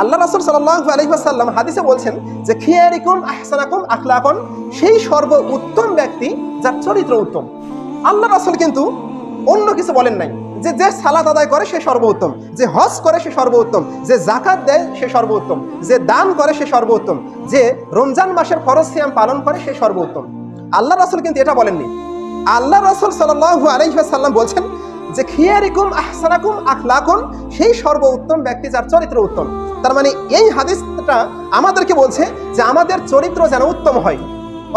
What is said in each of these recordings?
আল্লাহ রাসুল সাল্লাহ আলহিহাসাল্লাম হাদিসে বলছেন যে, খিয়ারিকুম আহসানাকুম আখলাকুন সেই সর্ব উত্তম ব্যক্তি যার চরিত্র উত্তম। আল্লাহ রাসুল কিন্তু অন্য কিছু বলেন নাই। যে যে সালাত আদায় করে সে সর্বোত্তম, যে হজ করে সে সর্বোত্তম, যে জাকাত দেয় সে সর্বোত্তম, যে দান করে সে সর্বোত্তম, যে রমজান মাসের ফরজ সিয়াম পালন করে সে সর্বোত্তম। আল্লাহ রাসুল কিন্তু এটা বলেননি। আল্লাহ রসুল সাল্লাহ আলহিহাসাল্লাম বলছেন যে খিয়ারিকুম আহসানাকুম আখলাকুন, সেই সর্ব উত্তম ব্যক্তি যার চরিত্র উত্তম। তার মানে এই হাদিসটা আমাদেরকে বলছে যে আমাদের চরিত্র যেন উত্তম হয়।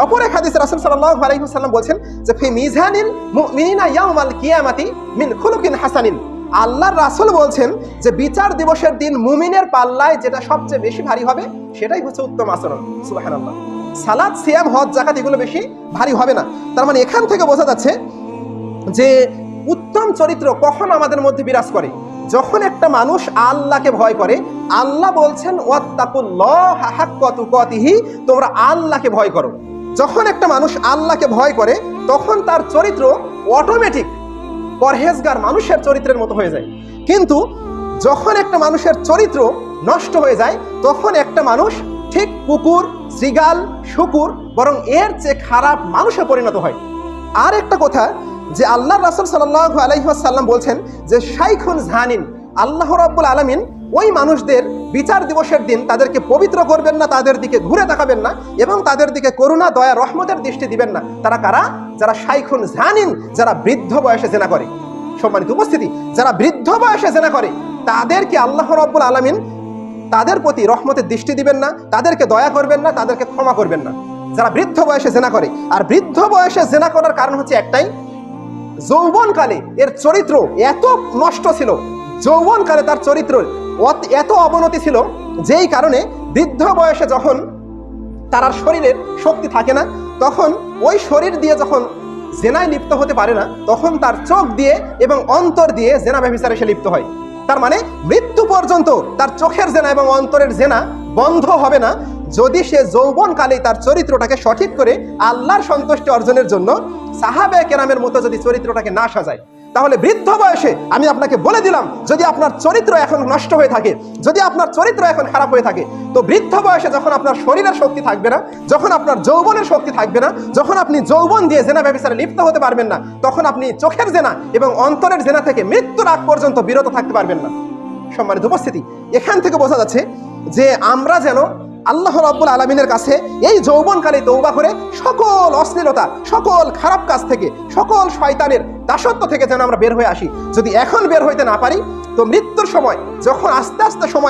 অপর এক হাদিস রাসূল সাল্লাল্লাহু আলাইহি বলছেন যে, ফি মিজানিল মুমিনিনা ইয়াউমাল কিয়ামাতি মিন খুলুকিন হাসানিন। আল্লাহর রাসূল বলছেন যে, বিচার দিবসের দিন মুমিনের পাল্লায় যেটা সবচেয়ে বেশি ভারী হবে, সেটাই হচ্ছে উত্তম আচরণ। সুবহানাল্লাহ। সালাদ, সিয়াম, হজ জাকাত এগুলো বেশি ভারী হবে না। তার মানে এখান থেকে বোঝা যাচ্ছে যে উত্তম চরিত্র কখন আমাদের মধ্যে বিরাজ করে? যখন একটা মানুষ আল্লাহকে ভয় করে, আল্লাহ বলছেন তোমরা আল্লাহকে ভয় করো। যখন একটা মানুষ আল্লাহকে ভয় করে, তখন তার চরিত্র অটোমেটিক পরহেজগার মানুষের চরিত্রের মতো হয়ে যায়। কিন্তু যখন একটা মানুষের চরিত্র নষ্ট হয়ে যায়, তখন একটা মানুষ ঠিক কুকুর শ্রীগাল শুকুর, বরং এর চেয়ে খারাপ মানুষে পরিণত হয়। আর একটা কথা যে আল্লাহ রাসুল সাল্লাহ আলহিহাসাল্লাম বলছেন যে শাইখুন জাহানিন আল্লাহ রাব্বুল আলমিন ওই মানুষদের বিচার দিবসের দিন তাদেরকে পবিত্র করবেন না, তাদের দিকে ঘুরে তাকাবেন না এবং তাদের দিকে করুণা, দয়া, রহমতের দৃষ্টি দিবেন না। তারা কারা? যারা শাইখুন জাহানিন যারা বৃদ্ধ বয়সে জেনা করে। সম্মানিত উপস্থিতি, যারা বৃদ্ধ বয়সে জেনা করে, তাদেরকে আল্লাহ রব্বুল আলমিন তাদের প্রতি রহমতের দৃষ্টি দিবেন না, তাদেরকে দয়া করবেন না, তাদেরকে ক্ষমা করবেন না। যারা বৃদ্ধ বয়সে জেনা করে, আর বৃদ্ধ বয়সে জেনা করার কারণ হচ্ছে একটাই যৌবনকালে এর চরিত্র এত নষ্ট ছিল, যৌবনকালে তার চরিত্র এত অবনতি ছিল, যেই কারণে বৃদ্ধ বয়সে যখন তার শরীরের শক্তি থাকে না, তখন ওই শরীর দিয়ে যখন জেনায় লিপ্ত হতে পারে না, তখন তার চোখ দিয়ে এবং অন্তর দিয়ে জেনা ব্যবচারে সে লিপ্ত হয়। তার মানে মৃত্যু পর্যন্ত তার চোখের জেনা এবং অন্তরের জেনা বন্ধ হবে না। যদি সে যৌবনকালে তার চরিত্রটাকে সঠিক করে আল্লাহর সন্তুষ্টি অর্জনের জন্য সাহাবে কেরামের মতো যদি চরিত্রটাকে না সাজায় তাহলে বৃদ্ধ বয়সে আমি আপনাকে বলে দিলাম, যদি আপনার চরিত্র এখন নষ্ট হয়ে থাকে, যদি আপনার চরিত্র এখন খারাপ হয়ে থাকে, তো বৃদ্ধ বয়সে যখন আপনার শরীরের শক্তি থাকবে না, যখন আপনার যৌবনের শক্তি থাকবে না, যখন আপনি যৌবন দিয়ে জেনা ব্যবসারে লিপ্ত হতে পারবেন না, তখন আপনি চোখের জেনা এবং অন্তরের জেনা থেকে মৃত্যুর আগ পর্যন্ত বিরত থাকতে পারবেন না। সম্মানিত উপস্থিতি, এখান থেকে বোঝা যাচ্ছে যে আমরা যেন আল্লাহ রব্বুল আলমিনের কাছে এই যৌবনকালে তৌবা করে সকল অশ্লীলতা, সকল খারাপ কাজ থেকে, সকল শয়তানের দাসত্ব থেকে যেন আমরা বের হয়ে আসি। যদি এখন বের হইতে না পারি, তো মৃত্যুর সময়, যখন আস্তে আস্তে সময়